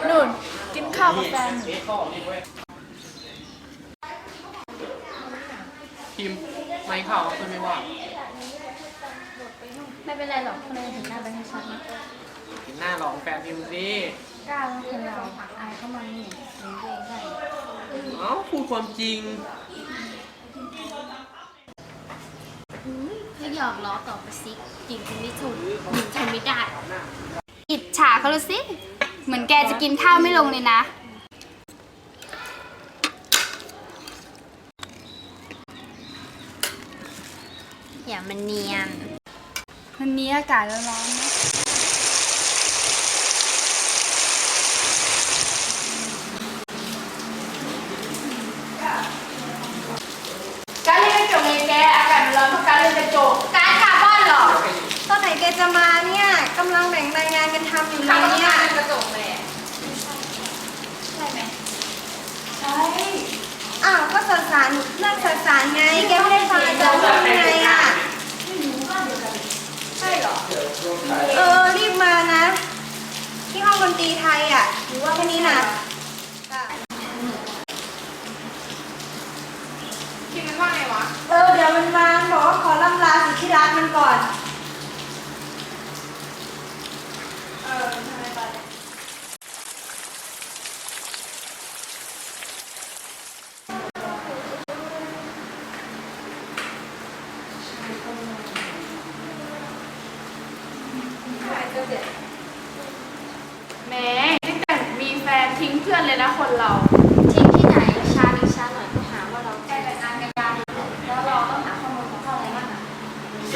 ข้าวด้วยกันนุ่น กินข้าวกับแฟนพิมพ์ไม่ข่าวคือไม่ว่า ไม่เป็นไรหรอกคนเราเห็นหน้าแบงค์ให้ชัดนะเห็นหน้าหลองแฟนพิมพ์สิกล้าแล้วคนเราอายเข้ามานี่หรือตัวเองได้เอ้าพูดความจริงก็หยอกล้อต่อไปสิจริงคุณไม่ถูกหญิงทนไม่ได้อิจฉาเขาเลยสิ เหมือนแกจะกินข้าวไม่ลงเลยนะ อย่ามันเนียน วันนี้อากาศร้อนๆนะ การเล่นกระจกเลยแก อากาศมันร้อนเพราะการเล่นกระจก การคาร์บอนเหรอ ตอนไหนแกจะมาเนี่ยกำลังแบ่งรายงานกันทำอยู่เลยเนี่ย กระจกเลยใช่ไหม ใช่อ้าวก็สสารเรื่องสสารไง แกไม่ได้ฟังอาจารย์พูดไงอะ ใช่เหรอ เออ รีบมานะ ที่ห้องดนตรีไทยอะหรือว่าแค่นี้นะคิดมันว่าไงวะ เออเดี๋ยวมันมาบอกว่าขอล่ำลาสิที่รักมันก่อน เออทำไมไป แหม้ตั้งแต่มีแฟนทิ้งเพื่อนเลยนะคนเรา ทิ้งที่ไหนช้านิดช้าหน่อยก็หาว่าเราใกล้แต่งงานกันยานแล้วเราต้องหาข้อมูลของเขาอะไรบ้างอะ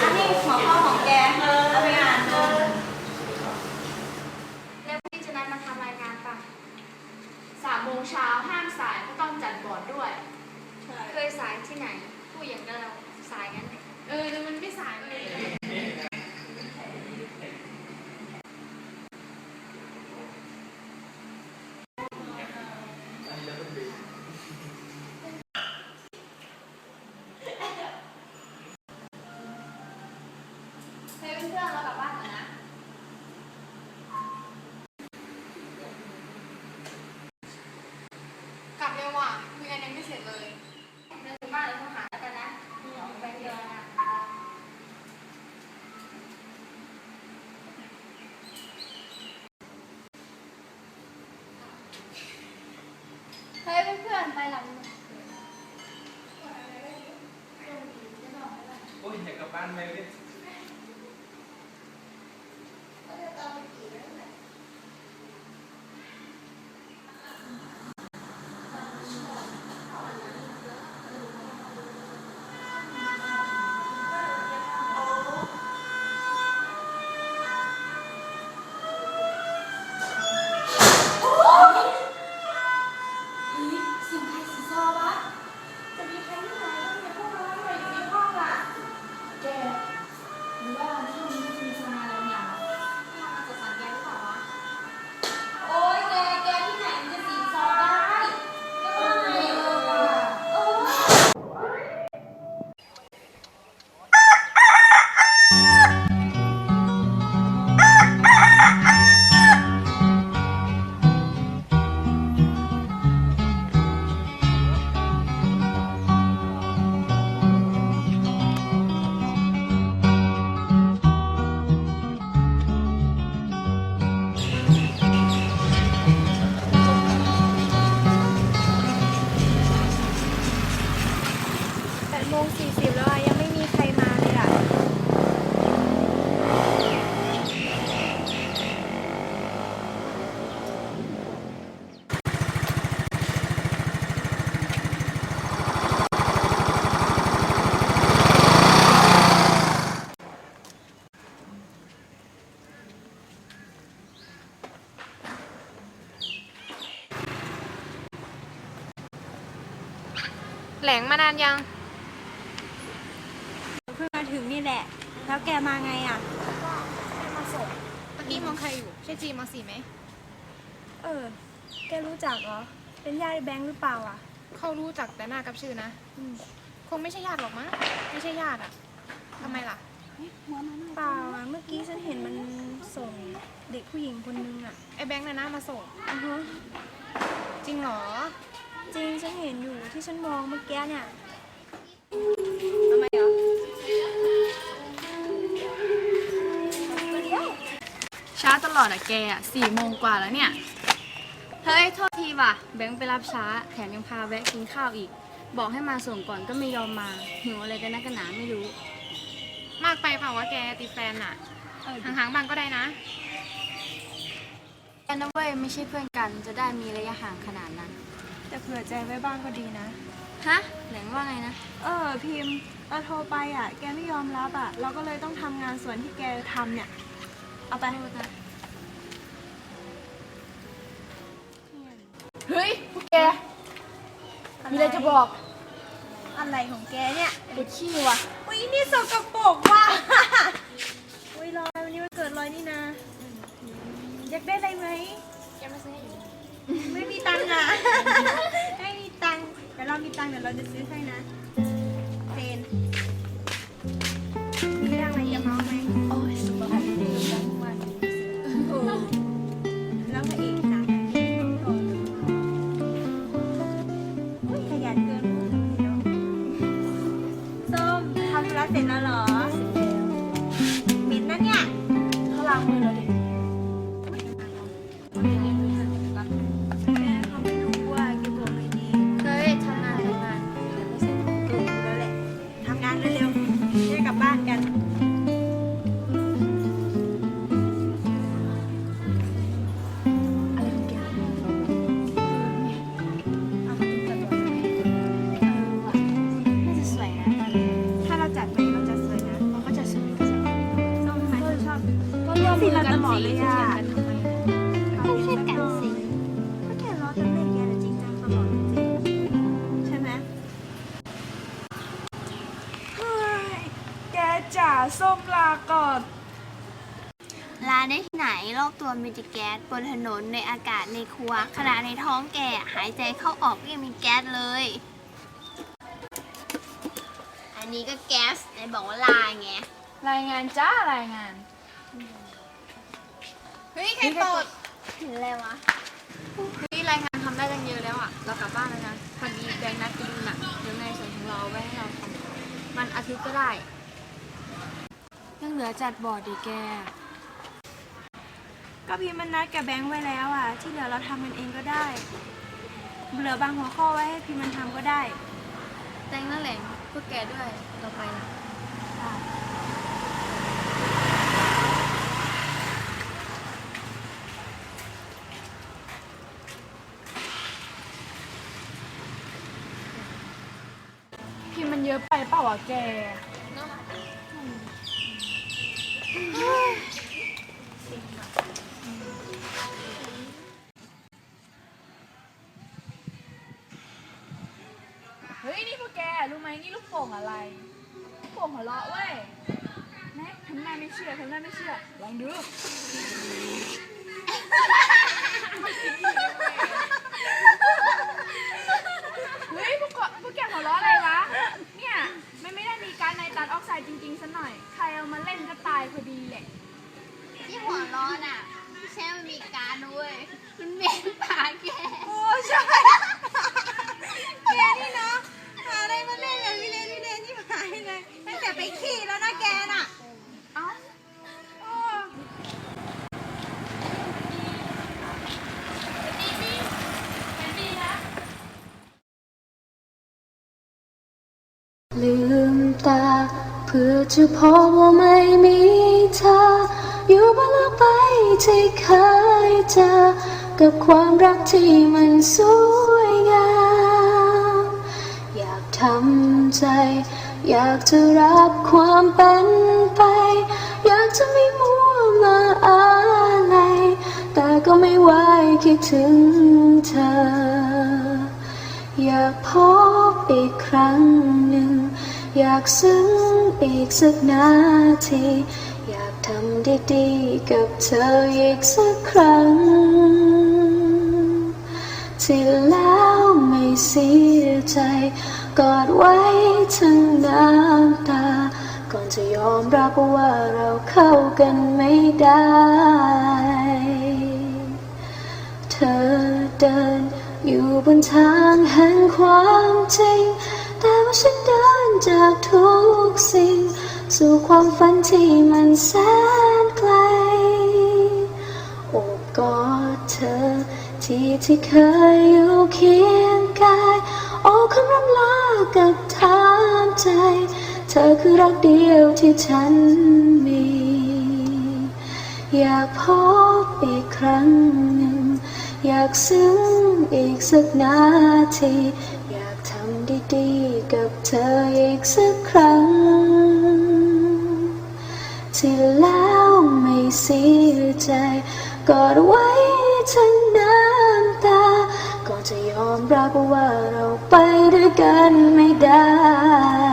อันนี้หัวข้อของแกเอาไปอ่านดู แล้วพี่จะนัดมาทำรายงานปะ สามโมงเช้าห้ามสายก็ต้องจัดบอร์ดด้วย เคยสายที่ไหน ผู้อย่างเราสายงั้นเลย เออแต่มันไม่สายเลย เฮ้ยเพื่อนๆเรากลับบ้านก่อนนะ กลับเร็วว่ะคุยกันยังไม่เสร็จเลย เดินถึงบ้านเลยโทรหาแล้วกันนะเดี๋ยวไปเดียวนะ เฮ้ยเพื่อนๆไปหลังโอ้ยอยากกลับบ้านไหมเนี่ย แหลงมานานยัง เพิ่งมาถึงนี่แหละ แล้วแกมาไงอะมาส่งเมื่อกี้มองใครอยู่ ใช่จีมาสี่ไหม เออ แกรู้จักเหรอ เป็นญาติแบงค์หรือเปล่าอะ เขารู้จักแต่หน้ากับชื่อนะคงไม่ใช่ญาติหรอกมั้ง ไม่ใช่ญาติอะทำไมล่ะ เปล่าอะ เมื่อกี้ฉันเห็นมันส่งเด็กผู้หญิงคนนึงอะไอ้แบงค์น่ะนะมาส่ง อือฮะจริงเหรอ จริงฉันเห็นอยู่ที่ฉันมองเมื่อกี้เนี่ยทำไมเหรอตัวเดียวช้าตลอดอะแกอะสี่โมงกว่าแล้วเนี่ย เฮ้ย โทษทีว่ะ แบงค์ไปรับช้า แถมยังพาแวะกินข้าวอีก บอกให้มาส่งก่อนก็ไม่ยอมมาหิวอะไรกันนักกันหนาไม่รู้ มากไปเปล่าวะแกติดแฟนอะห่างๆบ้างก็ได้นะแอนนะเว้ยไม่ใช่เพื่อนกันจะได้มีระยะห่างขนาดนั้น แต่เผื่อใจไว้บ้างก็ดีนะ ฮะแหลงว่าไงนะ เออพิมพ์เราโทรไปอะ แกไม่ยอมรับอะ เราก็เลยต้องทำงานส่วนที่แกทำเนี่ย เอาไปเฮ้ยพวกแก มีอะไรจะบอกอะไรของแกเนี่ยปวดขี้ว่ะ อุ้ยนี่สกปรกว่ะ อุ้ยลอยวันนี้มันเกิดลอยนี่นะ อยากได้อะไรไหมแกไม่ซื้อให้อยู่ ไม่มีตังค์อะ ไม่มีตังค์เดี๋ยวเรามีตังค์เดี๋ยวเราจะซื้อให้นะ ลาได้ที่ไหนโลกตัวมีแต่แก๊สบนถนนในอากาศในครัวขณะในท้องแกหายใจเข้าออกก็ยังมีแก๊สเลย อันนี้ก็แก๊สไหนบอกว่าลาไงรายงานจ้ารายงาน เฮ้ยใครเปิดเห็นอะไรวะเฮ้ยรายงานทำได้ตั้งเยอะแล้วอะ เรากลับบ้านแล้วนะพอดีแบงค์นัดไปดูหนังเดี๋ยวในส่วนของเราเอาไว้ให้เราทำมันอาทิตย์ก็ได้ ยังเหลือจัดบอร์ดดีแก ก็พี่มันนัดกับแบงค์ไว้แล้วอะ ที่เหลือเราทำมันเองก็ได้ เหลือบางหัวข้อไว้ให้พี่มันทำก็ได้ แตงนั่นแหละพวกแกด้วยต่อไปนะพิมพ์มันเยอะไปเปล่าวะแก ฮ้ยนี่พวกแกรู้ไหมนี่ลูกโป่งอะไรลูกโป่งหัวเราะเว้ยแม็กทำหน้าไม่เชื่อทำหน้าไม่เชื่อลองดูเฮ้ยพวกกพวกแกหัวเราะอะไรวะเนี่ยมันไม่ได้มีการไนตรัสออกไซด์จริงๆซะหน่อย ใครเอามาเล่นก็ตายพอดีแหละที่หัวร้อนอะไม่ใช่มันมีการด้วยมันเหม็นปากแกโอ้ใช่ จะพบว่าไม่มีเธอ อยู่บนโลกใบที่เคยเจอ กับความรักที่มันสวยงาม อยากทำใจ อยากจะรับความเป็นไป อยากจะไม่มัวมาอะไร แต่ก็ไม่ไหวคิดถึงเธอ อยากพบอีกครั้งหนึ่ง อยากซึ้งอีกสักนาที อยากทำดีๆกับเธออีกสักครั้ง ที่แล้วไม่เสียใจ กอดไว้ทั้งน้ำตา ก่อนจะยอมรับว่าเราเข้ากันไม่ได้ เธอเดินอยู่บนทางแห่งความจริง แต่ว่าฉันเดิน จากทุกสิ่ง สู่ความฝันที่มันแสนไกลโอบกอดเธอ ที่ที่เคยอยู่เคียงกาย โอ้คำรำลากับถามใจ เธอคือรักเดียวที่ฉันมี อยากพบอีกครั้งหนึ่ง อยากซึ้งอีกสักนาที ดีๆ กับเธออีกสักครั้งที่แล้วไม่เสียใจ กอดไว้ทั้งน้ำตา ก็จะยอมรับว่าเราไปด้วยกันไม่ได้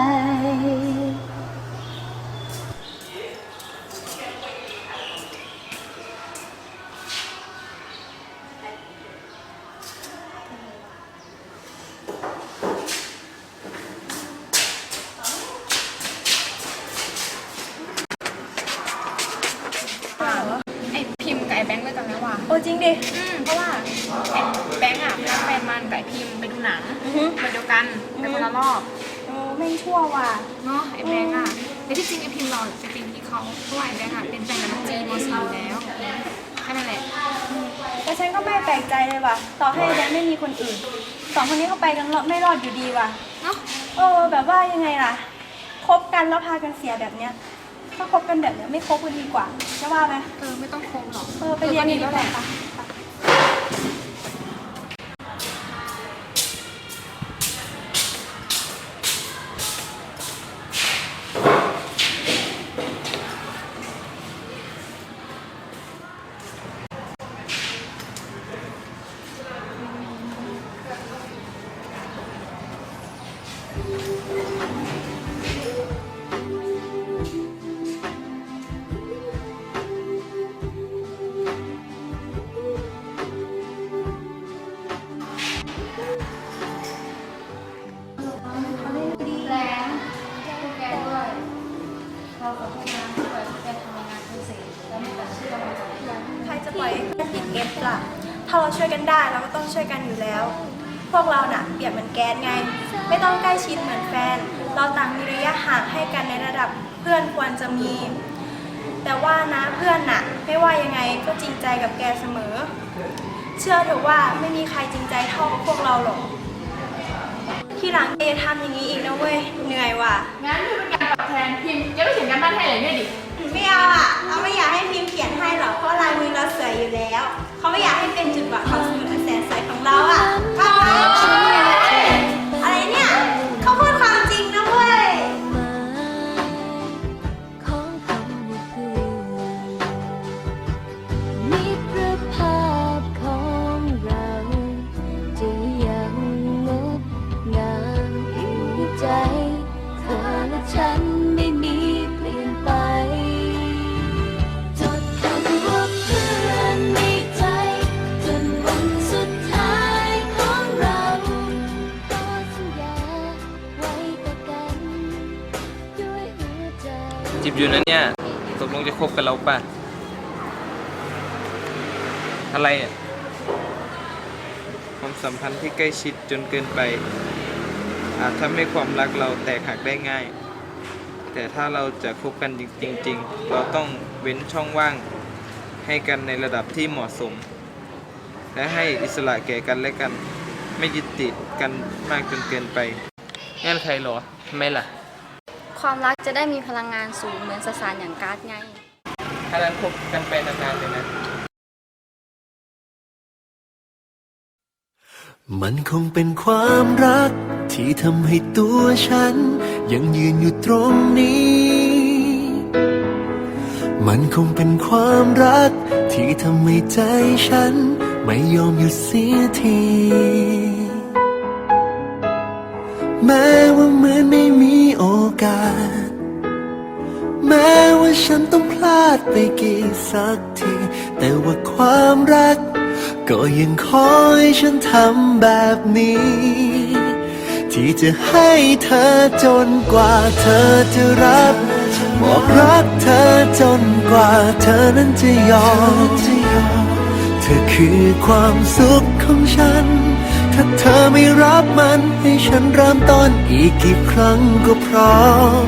ดิ อืมเพราะว่าไอแบงค์อะนัดแฟนมันกับไอพิมพ์ไปดูหนังไปเดียวกันไปคนละรอบโอ้แม่งชั่วว่ะ เนาะไอแบงค์อะแต่ที่จริงไอพิมพ์เราจริงๆที่เขาเพราะว่าไอแบงค์อะเป็นแฟนกับน้องจีมซีอยู่แล้วแค่นั้นแหละ แต่ฉันก็ไม่แปลกใจเลยว่ะ ต่อให้แดนไม่มีคนอื่น สองคนนี้เขาไปกันไม่รอดอยู่ดีว่ะ เนาะเออ แบบว่ายังไงล่ะ คบกันแล้วพากันเสียแบบเนี้ย ถ้าคบกันแบบเนี้ยไม่คบกันดีกว่าจะว่าไหมเออไม่ต้องคบหรอกเออไปเรียนก็ดีดีแล้แล้ววแหแหละละ ช่วยกันอยู่แล้ว พวกเราน่ะเปรียบเหมือนแก๊สไง ไม่ต้องใกล้ชิดเหมือนแฟน เราต่างมีระยะห่างให้กันในระดับเพื่อนควรจะมี แต่ว่านะเพื่อนน่ะ ไม่ว่ายังไงก็จริงใจกับแกเสมอ เชื่อเถอะว่าไม่มีใครจริงใจเท่าพวกเราหรอก ที่หลังแกอย่าทำอย่างนี้อีกนะเว้ย เหนื่อยว่ะ งั้นคือเป็นการตอบแทนพิมพ์แกไม่เขียนการบ้านให้เลยเนี่ยดิ ไม่เอาอะ เราไม่อยากให้พิมพ์เขียนให้หรอก เพราะลายมือเราสวยอยู่แล้ว เขาไม่อยากให้เป็นจุดหวังความสมุด เราอะก็อะไร ป่ะอะไรอะความสัมพันธ์ที่ใกล้ชิดจนเกินไป อาจทำให้ความรักเราแตกหักได้ง่าย แต่ถ้าเราจะคบกันจริง ๆ เราต้องเว้นช่องว่างให้กันในระดับที่เหมาะสม และให้อิสระแก่กันและกัน ไม่ยึดติดกันมากจนเกินไปงั้นใครหรอ ไม่ล่ะ ความรักจะได้มีพลังงานสูงเหมือนสสารอย่างก๊าซไง ถ้านั้นคบกันไปนานๆเลยนะ มันคงเป็นความรัก ที่ทำให้ตัวฉัน ยังยืนอยู่ตรงนี้ มันคงเป็นความรัก ที่ทำให้ใจฉัน ไม่ยอมหยุดเสียที แม้ว่าเหมือนไม่มีโอกาส แม้ว่าฉันต้องพลาดไปกี่สักที แต่ว่าความรัก ก็ยังคอยฉันทำแบบนี้ ที่จะให้เธอจนกว่าเธอจะรับบอกรักเธอจนกว่าเธอนั้นจะยอม เธอคือความสุขของฉัน ถ้าเธอไม่รับมันให้ฉันเริ่มต้นอีกกี่ครั้งก็พร้อม